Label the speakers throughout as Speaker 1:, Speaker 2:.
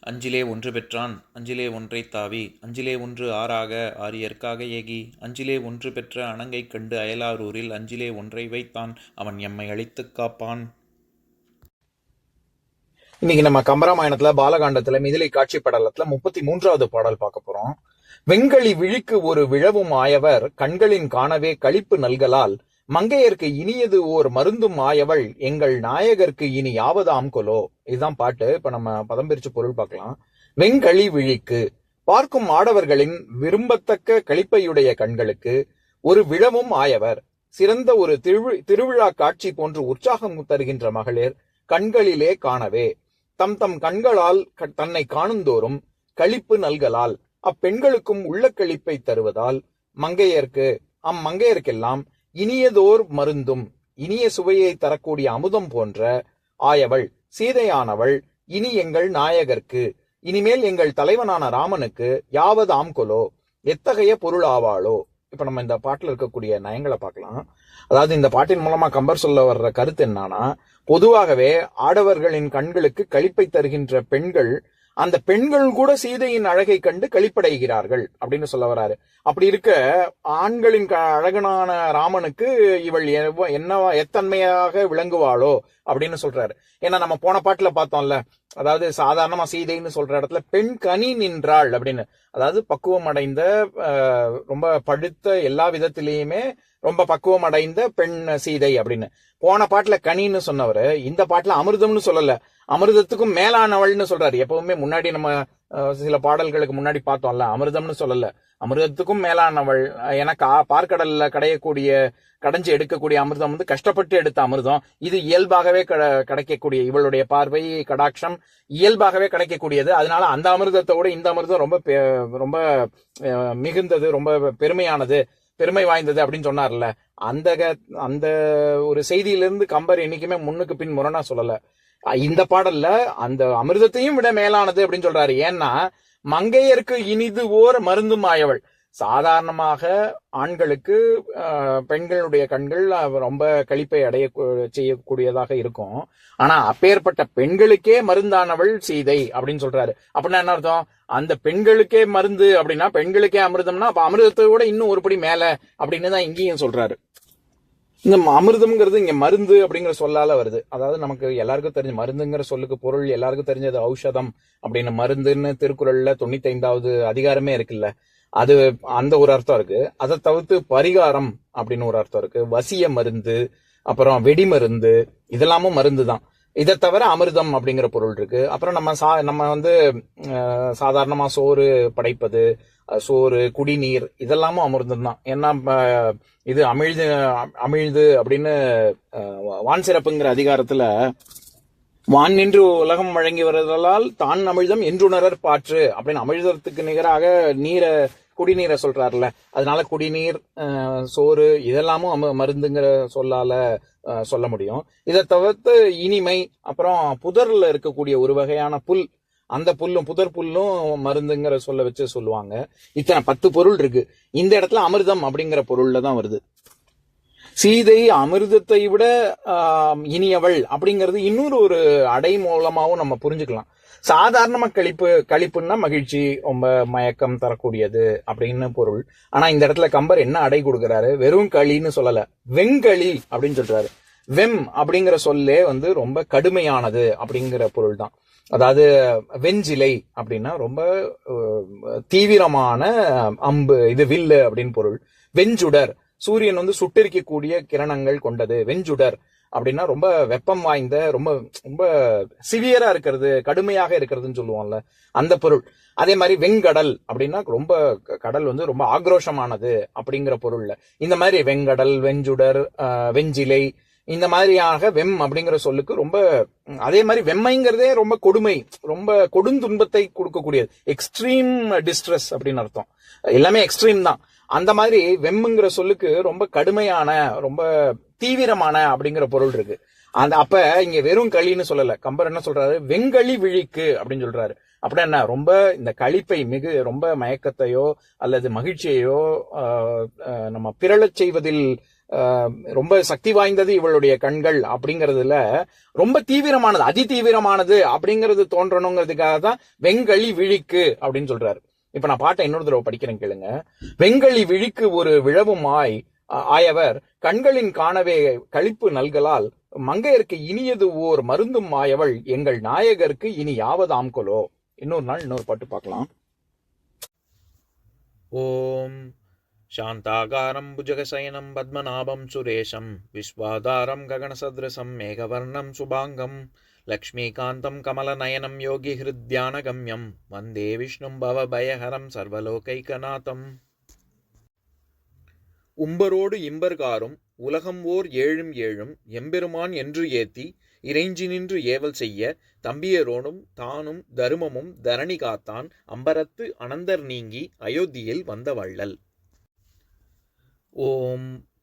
Speaker 1: அஞ்சிலே ஒன்று பெற்றான் அஞ்சிலே ஒன்றை தாவி அஞ்சிலே ஒன்று ஆறாக ஆரியற்காக ஏகி அஞ்சிலே ஒன்று பெற்ற அணங்கை கண்டு அயலாரூரில் அஞ்சிலே ஒன்றை வைத்தான் அவன் எம்மை அழித்துக் காப்பான்.
Speaker 2: இன்னைக்கு நம்ம கம்பராமாயணத்துல பாலகாண்டத்துல மிதிலை காட்சி படலத்துல முப்பத்தி மூன்றாவது பாடல் பார்க்க போறோம். வெங்கலி விழிக்கு ஒரு விழவும் ஆயவர் கண்களின் காணவே கழிப்பு நல்கலால் மங்கையர்க்கு இனியது ஓர் மருந்தும் ஆயவள் எங்கள் நாயகர்க்கு இனி யாவதாம் கொலோ? இதுதான் பாட்டு. இப்ப நம்ம பதம் பிரிச்சு பொருள் பார்க்கலாம். வெங்களி விழிக்கு. பார்க்கும் ஆடவர்களின் விரும்பத்தக்க கழிப்பையுடைய கண்களுக்கு ஒரு விழவும் ஆயவர். சிறந்த ஒரு திருவி திருவிழா காட்சி போன்று உற்சாகம் தருகின்ற மகளிர் கண்களிலே காணவே. தம் தம் கண்களால் தன்னை காணுந்தோறும் களிப்பு நல்கலால். அப்பெண்களுக்கும் உள்ள கழிப்பை தருவதால் மங்கையர்க்கு அம்மங்கையர்க்கெல்லாம் இனியதோர் மருந்தும் இனிய சுவையை தரக்கூடிய அமுதம் போன்ற ஆயவள் சீதையானவள் இனி எங்கள் நாயகர்க்கு இனிமேல் எங்கள் தலைவனான ராமனுக்கு யாவது ஆம்கொலோ எத்தகைய பொருள் ஆவாளோ? இப்ப நம்ம இந்த பாட்டில் இருக்கக்கூடிய நயங்களை பார்க்கலாம். அதாவது இந்த பாட்டின் மூலமா கம்பர் சொல்ல வர்ற கருத்து என்னன்னா பொதுவாகவே ஆடவர்களின் கண்களுக்கு கழிப்பை தருகின்ற பெண்கள் அந்த பெண்கள் கூட சீதையின் அழகை கண்டு களிப்படைகிறார்கள் அப்படின்னு சொல்ல வராரு. அப்படி இருக்க ஆண்களின் க- அழகனான ராமனுக்கு இவள் என்னவா எத்தன்மையாக விளங்குவாளோ அப்படின்னு சொல்றாரு. ஏன்னா நம்ம போன பாட்டுல பார்த்தோம்ல அதாவது சாதாரணமா சீதைன்னு சொல்ற இடத்துல பெண் கனி நின்றாள் அப்படின்னு. அதாவது பக்குவம் அடைந்த ரொம்ப படுத்த எல்லா விதத்திலையுமே ரொம்ப பக்குவம் அடைந்த பெண் சீதை அப்படின்னு. போன பாட்டுல கனின்னு சொன்னவர் இந்த பாட்டுல அமிர்தம்னு சொல்லல. அமிர்தத்துக்கும் மேலானவள்னு சொல்றாரு. எப்பவுமே முன்னாடி நம்ம சில பாடல்களுக்கு முன்னாடி பார்த்தோம்ல அமிர்தம்னு சொல்லல. அமிர்தத்துக்கும் மேலானவள் அஹ், கா பார்க்கடல்ல கடையக்கூடிய கடைஞ்சு எடுக்கக்கூடிய அமிர்தம் வந்து கஷ்டப்பட்டு எடுத்த அமிர்தம். இது இயல்பாகவே கிடைக்கக்கூடிய இவளுடைய பார்வை கடாட்சம் இயல்பாகவே கிடைக்கக்கூடியது. அதனால அந்த அமிர்தத்தை விட இந்த அமிர்தம் ரொம்ப பெ- ரொம்ப மிகுந்தது ரொம்ப பெருமையானது பெருமை வாய்ந்தது அப்படின்னு சொன்னார்ல. அந்த க- அந்த ஒரு செய்தியிலிருந்து கம்பர் என்னைக்குமே முன்னுக்கு பின் முரணா சொல்லலை. இந்த பாடல்ல அந்த அமிர்தத்தையும் விட மேலானது அப்படின்னு சொல்றாரு. ஏன்னா மங்கையருக்கு இனிது ஓர் மருந்து மாயவள் சாதாரணமாக ஆண்களுக்கு பெண்களுடைய கண்கள் ரொம்ப கழிப்பை அடைய செய்யக்கூடியதாக இருக்கும். ஆனா அப்பேற்பட்ட பெண்களுக்கே மருந்தானவள் சீதை அப்படின்னு சொல்றாரு. அப்படின்னா என்ன அர்த்தம்? அந்த பெண்களுக்கே மருந்து அப்படின்னா பெண்களுக்கே அமிர்தம்னா அப்ப அமிர்தத்தை விட இன்னும் ஒருபடி மேல அப்படின்னு தான் இங்கேயும் சொல்றாரு. இந்த அமிர்தம்ங்கிறது இங்க மருந்து அப்படிங்கிற சொல்லால வருது. அதாவது நமக்கு எல்லாருக்கும் தெரிஞ்ச மருந்துங்கிற சொல்லுக்கு பொருள் எல்லாருக்கும் தெரிஞ்சது ஔஷதம் அப்படின்னு மருந்துன்னு திருக்குறள்ல தொண்ணூத்தி ஐந்தாவது அதிகாரமே இருக்குல்ல. அது அந்த ஒரு அர்த்தம் இருக்கு. அதை தவிர்த்து பரிகாரம் அப்படின்னு ஒரு அர்த்தம் இருக்கு. வசிய மருந்து அப்புறம் வெடி மருந்து இதெல்லாமும் மருந்து தான் இதை தவிர அமிர்தம் அப்படிங்கிற பொருள் இருக்கு. அப்புறம் நம்ம சா நம்ம வந்து சாதாரணமாக சோறு படைப்பது சோறு குடிநீர் இதெல்லாமும் அமிர்தம் தான். ஏன்னா இது அமிழ்து அமிழ்து அப்படின்னு வான் சிறப்புங்கிற அதிகாரத்தில் வான் நின்று உலகம் வழங்கி வருதலால் தான் அமிழ்தம் என்றுணரர் பாற்று அப்படின்னு அமிழ்தத்துக்கு நிகராக நீரை குடிநீரை சொல்றாருல அதனால குடிநீர் சோறு இதெல்லாமும் அம- மருந்துங்கிற சொல்லால சொல்ல முடியும். இதை தவிர்த்து இனிமை அப்புறம் புதர்ல இருக்கக்கூடிய ஒரு வகையான புல் அந்த புல்லும் புதர் புல்லும் மருந்துங்கிற சொல்ல வச்சு சொல்லுவாங்க. இத்தனை பத்து பொருள் இருக்கு. இந்த இடத்துல அமிர்தம் அப்படிங்கிற பொருள்ல தான் வருது. சீதை அமிர்தத்தை விட இனியவள் அப்படிங்கிறது இன்னொரு ஒரு அடை மூலமாகவும் நம்ம புரிஞ்சுக்கலாம். சாதாரணமாக கழிப்பு கழிப்புன்னா மகிழ்ச்சி ரொம்ப மயக்கம் தரக்கூடியது அப்படின்னு பொருள். ஆனால் இந்த இடத்துல கம்பர் என்ன அடை கொடுக்குறாரு? வெறும் களின்னு சொல்லலை. வெங்களி அப்படின்னு சொல்றாரு. வெம் அப்படிங்கிற சொல்லே வந்து ரொம்ப கடுமையானது அப்படிங்கிற பொருள் தான் அதாவது வெஞ்சிலை அப்படின்னா ரொம்ப தீவிரமான அம்பு இது வில்லு அப்படின்னு பொருள். வெஞ்சுடர் சூரியன் வந்து சுட்டெரிக்கக்கூடிய கிரணங்கள் கொண்டது வெஞ்சுடர் அப்படின்னா ரொம்ப வெப்பம் வாய்ந்த ரொம்ப ரொம்ப சிவியரா இருக்கிறது கடுமையாக இருக்கிறதுன்னு சொல்லுவோம்ல அந்த பொருள். அதே மாதிரி வெங்கடல் அப்படின்னா ரொம்ப க- கடல் வந்து ரொம்ப ஆக்ரோஷமானது அப்படிங்கிற பொருள்ல. இந்த மாதிரி வெங்கடல் வெஞ்சுடர் வெஞ்சிலை இந்த மாதிரியாக வெம் அப்படிங்கிற சொல்லுக்கு ரொம்ப அதே மாதிரி வெம்மைங்கிறதே ரொம்ப கொடுமை ரொம்ப கொடுந்துன்பத்தை கொடுக்கக்கூடியது. எக்ஸ்ட்ரீம் டிஸ்ட்ரெஸ் அப்படின்னு அர்த்தம். எல்லாமே எக்ஸ்ட்ரீம் தான். அந்த மாதிரி வெம்முங்கிற சொல்லுக்கு ரொம்ப கடுமையான ரொம்ப தீவிரமான அப்படிங்கிற பொருள் இருக்கு. அந்த அப்ப இங்க வெறும் களின்னு சொல்லல. கம்பர் என்ன சொல்றாரு? வெங்களி விழிக்கு அப்படின்னு சொல்றாரு. அப்படின்னா என்ன? ரொம்ப இந்த களிப்பை மிகு ரொம்ப மயக்கத்தையோ அல்லது மகிழ்ச்சியையோ நம்ம பிறழச் செய்வதில் ரொம்ப சக்தி வாய்ந்தது இவளுடைய கண்கள் அப்படிங்கறதுல ரொம்ப தீவிரமானது அதி தீவிரமானது அப்படிங்கிறது தோன்றணுங்கிறதுக்காக தான் வெங்களி விழிக்கு அப்படின்னு சொல்றாரு. இப்ப நான் பாட்டை இன்னொரு தடவை படிக்கிறேன் கேளுங்க வெங்களி விழிக்கு ஒரு விழவும் ஆய் ஆ- ஆயவர் கண்களின் காணவே களிப்பு நல்கலால் மங்கையருக்கு இனியது ஓர் மருந்தும் மாயவள் எங்கள் நாயகருக்கு இனி யாவதாம் கொலோ இன்னொரு நாள் இன்னொரு பாட்டு பார்க்கலாம்
Speaker 1: ॐ शान्ताकारं भुजगशयनं पद्मनाभं सुरेशं विश्वाधारं गगनसदृशं मेघवर्णं शुभाङ्गं லக்ஷ்மீகாந்தம் கமலநயனம் யோகி யோகிஹிருத்யானகம்யம் வந்தே விஷ்ணும் பவபயஹரம் சர்வலோகைகநாதம் உம்பரோடு இம்பர்காரும் உலகம் ஓர் ஏழும் ஏழும் எம்பெருமான் என்று ஏத்தி இறைஞ்சி நின்று ஏவல் செய்ய தம்பியரோனும் தானும் தருமமும் தரணி காத்தான் அம்பரத்து அனந்தர் நீங்கி அயோத்தியில் வந்தவள்ளல். ஓம்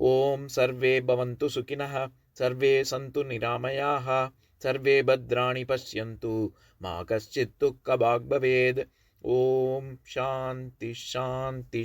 Speaker 1: ॐ सर्वे भवन्तु सुखिनः, सर्वे सन्तु निरामयाः, सर्वे भद्राणि पश्यन्तु, मा कश्चित् दुःखभाग् भवेद्। ॐ शान्ति शान्ति